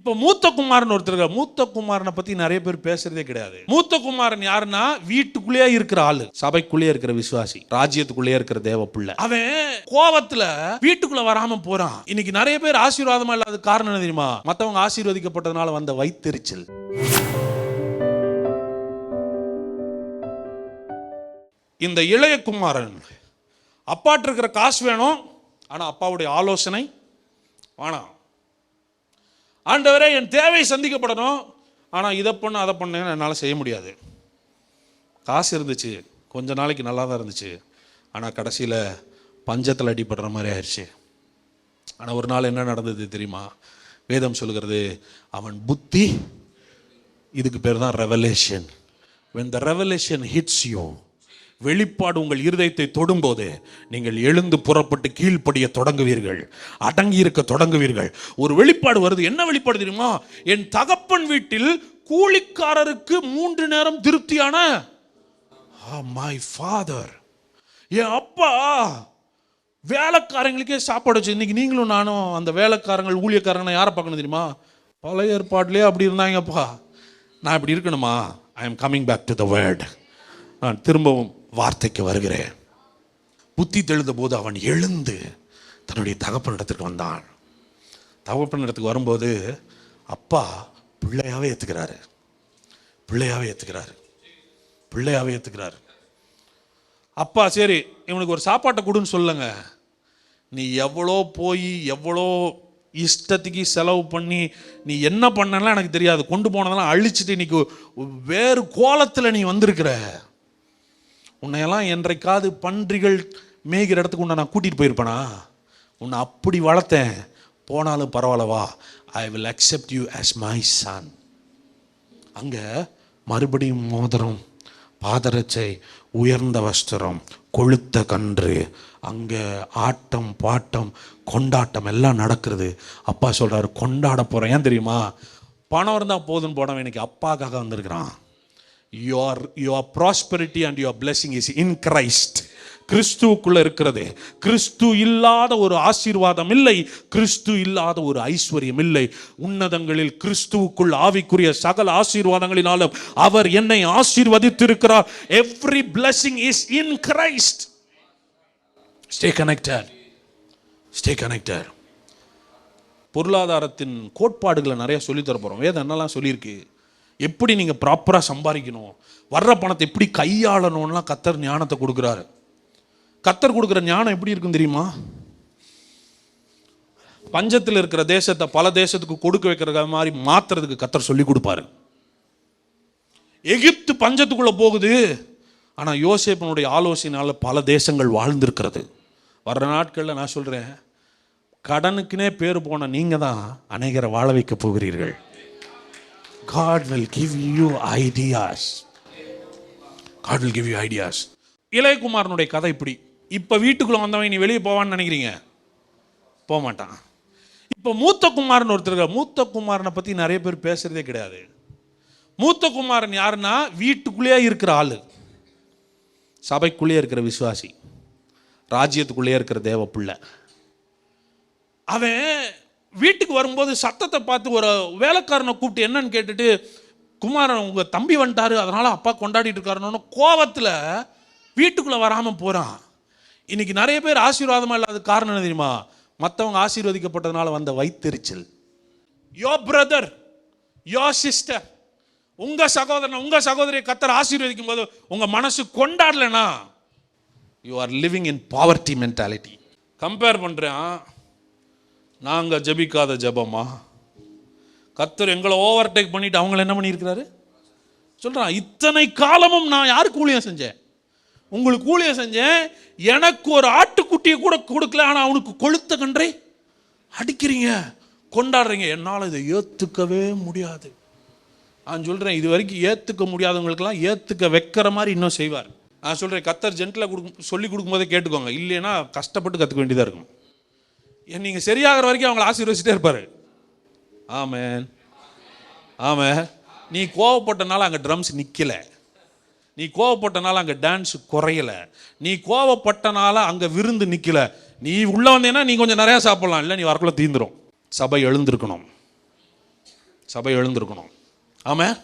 இப்போ மூத்த குமாரன் ஒருத்தர் மூத்த குமாரனை பத்தி நிறைய பேர் பேசுறதே கிடையாது. மூத்த குமாரன் யாருன்னா வீட்டுக்குள்ளேயே இருக்கிற ஆளு. சபைக்குள்ளேயே இருக்கிற விசுவாசி. ராஜ்யத்துக்குள்ளேயே இருக்கிற தேவ பிள்ளை. அவன் கோவத்துல வீட்டுக்குள்ள வராம போறான். இன்னைக்கு நிறைய பேர் ஆசீர்வாதமா இல்லாத காரணம் என்ன தெரியுமா? மத்தவங்க ஆசீர்வதிக்கப்பட்டதுனால வந்த வைத்தெரிச்சல். இந்த இளைய குமாரன் அப்பாட்டு இருக்கிற காசு வேணும். ஆனா அப்பாவுடைய ஆலோசனை வேணாம். ஆண்டவரே என் தேவை சந்திக்கப்படணும். ஆனால் இதை பண்ண அதை பண்ண என்னால் செய்ய முடியாது. காசு இருந்துச்சு. கொஞ்ச நாளைக்கு நல்லா தான் இருந்துச்சு. ஆனால் கடைசியில் பஞ்சத்தில் அடிபடுற மாதிரி ஆயிடுச்சு ஆனால் ஒரு நாள் என்ன நடந்தது தெரியுமா? வேதம் சொல்லுகிறது அவன் புத்தி இதுக்கு பேர் தான் revelation when the revelation hits you வெளிப்பாடு உங்கள் இருதயத்தை தொடும்போது நீங்கள் எழுந்து புறப்பட்டு கீழ்ப்படிய தொடங்குவீர்கள். அடங்கி இருக்க தொடங்குவீர்கள். ஒரு வெளிப்பாடு வருது. என்ன வெளிப்பாடு தெரியுமா? என் தகப்பன் வீட்டில் கூலிக்காரருக்கு மூன்று நேரம் திருப்தியான மை ஃபாதர் என் அப்பா வேலைக்காரங்களுக்கே சாப்பாடு வச்சு இன்னைக்கு நீங்களும் நானும் அந்த வேலைக்காரங்கள் ஊழியக்காரங்க யாரை பார்க்கணும் தெரியுமா? பழைய ஏற்பாட்டிலே அப்படி இருந்தாங்கப்பா. நான் இப்படி இருக்கணுமா? I am coming back to the word நான் திரும்பவும் வார்த்தைக்கு வருகிறேன். புத்தி தெழுந்த போது அவன் எழுந்து தன்னுடைய தகப்பன் இடத்துக்கு வந்தான். தகப்பன் இடத்துக்கு வரும்போது அப்பா பிள்ளையாவே ஏற்றுக்கிறாரு பிள்ளையாவே ஏற்றுக்கிறாரு பிள்ளையாவே ஏற்றுக்கிறாரு அப்பா சரி இவனுக்கு ஒரு சாப்பாட்டை கொடுன்னு சொல்லுங்க. நீ எவ்வளோ போய் எவ்வளோ இஷ்டத்துக்கு செலவு பண்ணி நீ என்ன பண்ணலாம் எனக்கு தெரியாது. கொண்டு போனதெல்லாம் அழிச்சிட்டு இன்னைக்கு வேறு கோலத்தில் நீ வந்திருக்கிற. உன்னையெல்லாம் என்றைக்காவது பன்றிகள் மேய்கிற இடத்துக்கு உன்னை நான் கூட்டிகிட்டு போயிருப்பேனா? உன்னை அப்படி வளர்த்தேன். போனாலும் பரவாயில்லவா? I will accept you as my son அங்கே மறுபடியும் மோதிரம் பாதரட்சை உயர்ந்த வஸ்திரம் கொழுத்த கன்று அங்கே ஆட்டம் பாட்டம் கொண்டாட்டம் எல்லாம் நடக்கிறது. அப்பா சொல்கிறாரு கொண்டாட போகிறேன் ஏன் தெரியுமா? பணம் இருந்தால் போதும்னு போனவன் இன்னைக்கு அப்பாக்காக வந்திருக்கிறான். Your your prosperity and your blessing is in Christ கிறிஸ்துவுக்குள்ள இருக்கிறது. கிறிஸ்து இல்லாத ஒரு ஆசீர்வாதம் இல்லை. கிறிஸ்து இல்லாத ஒரு ஐஸ்வர்யம் இல்லை. உன்னதங்களில் கிறிஸ்துவுக்குள் ஆவிக்குரிய சகல ஆசீர்வாதங்களினாலும் அவர் என்னை ஆசீர்வதித்திருக்கிறார். Every blessing is in Christ stay connected stay connected பொருளாதாரத்தின் கோட்பாடுகளை நிறைய சொல்லித் தர போகிறோம் வேதம் என்னெல்லாம் சொல்லியிருக்கு? எப்படி நீங்கள் ப்ராப்பராக சம்பாதிக்கணும்? வர்ற பணத்தை எப்படி கையாளணும்லாம் கத்தர் ஞானத்தை கொடுக்குறாரு. கத்தர் கொடுக்குற ஞானம் எப்படி இருக்கும் தெரியுமா? பஞ்சத்தில் இருக்கிற தேசத்தை பல தேசத்துக்கு கொடுக்க வைக்கிற மாதிரி மாத்துறதுக்கு கத்தர் சொல்லி கொடுப்பாரு. எகிப்து பஞ்சத்துக்குள்ள போகுது. ஆனால் யோசேப்பனுடைய ஆலோசனையால் பல தேசங்கள் வாழ்ந்திருக்கிறது. வர்ற நாட்களில் நான் சொல்கிறேன் கடனுக்குனே பேர் போன நீங்கள் தான் அநேகரை வாழ வைக்க போகிறீர்கள். God will give you ideas. God will give you ideas. இளையகுமாரனுடைய கதை இப்படி. இப்போ வீட்டுக்குள்ளே வந்தவன் நீ வெளியே போவான்னு நினைக்கிறீங்க? போக மாட்டான் இப்போ மூத்த குமாரன் ஒருத்தர் மூத்த குமாரனை பற்றி நிறைய பேர் பேசுறதே கிடையாது. மூத்த குமாரன் யாருன்னா வீட்டுக்குள்ளேயே இருக்கிற ஆள். சபைக்குள்ளேயே இருக்கிற விசுவாசி. ராஜ்யத்துக்குள்ளேயே இருக்கிற தேவ பிள்ளை. அவன் வீட்டுக்கு வரும்போது சத்தத்தை பார்த்து ஒரு வேலைக்காரனை கூப்பிட்டு என்னன்னு கேட்டுட்டு குமாரன் உங்கள் தம்பி வந்துட்டாரு அதனால் அப்பா கொண்டாடிட்டு இருக்காருன்னு கோவத்தில் வீட்டுக்குள்ளே வராமல் போகிறான் இன்னைக்கு நிறைய பேர் ஆசீர்வாதமாக இல்லாத காரணம் என்ன தெரியுமா? மற்றவங்க ஆசீர்வதிக்கப்பட்டதுனால வந்த வைத்தெரிச்சல். யோ பிரதர் யோ சிஸ்டர் உங்கள் சகோதரன் உங்கள் சகோதரியை கத்தர் ஆசீர்வதிக்கும் போது உங்கள் மனசு கொண்டாடலனா you are living in poverty mentality compare பண்ணுறேன் நாங்கள் ஜெபிக்காத ஜபமா? கத்தர் எங்களை ஓவர்டேக் பண்ணிவிட்டு பண்ணிட்டு அவங்கள என்ன பண்ணியிருக்கிறாரு? சொல்கிறான் இத்தனை காலமும் நான் யாருக்கு ஊழியம் செஞ்சேன்? உங்களுக்கு ஊழியம் செஞ்சேன் எனக்கு ஒரு ஆட்டுக்குட்டியை கூட கொடுக்கல ஆனால் அவனுக்கு கொளுத்த கன்றை அடிக்கிறீங்க கொண்டாடுறீங்க. என்னால் இதை ஏற்றுக்கவே முடியாது. நான் சொல்கிறேன் இது வரைக்கும் ஏற்றுக்க முடியாதவங்களுக்கெல்லாம் ஏற்றுக்க வைக்கிற மாதிரி இன்னும் செய்வார். நான் சொல்கிறேன் கத்தர் ஜென்டில் கொடுக்கும் சொல்லி கொடுக்கும்போதே கேட்டுக்கோங்க. இல்லைன்னா கஷ்டப்பட்டு கற்றுக்க வேண்டியதாக இருக்கும். நீங்கள் சரியாகிற வரைக்கும் அவங்கள ஆசீர்வதிச்சிட்டே இருப்பார். ஆமேன். ஆமே நீ கோவப்பட்டனால அங்கே ட்ரம்ஸ் நிற்கலை நீ கோவப்பட்டனால அங்கே டான்ஸ் குறையலை. நீ கோவப்பட்டனால அங்கே விருந்து நிற்கல நீ உள்ள வந்தேன்னா நீ கொஞ்சம் நிறையா சாப்பிட்லாம். இல்லை நீ வரக்குள்ள தீந்துரும். சபை எழுந்திருக்கணும். சபை எழுந்திருக்கணும். ஆமாம்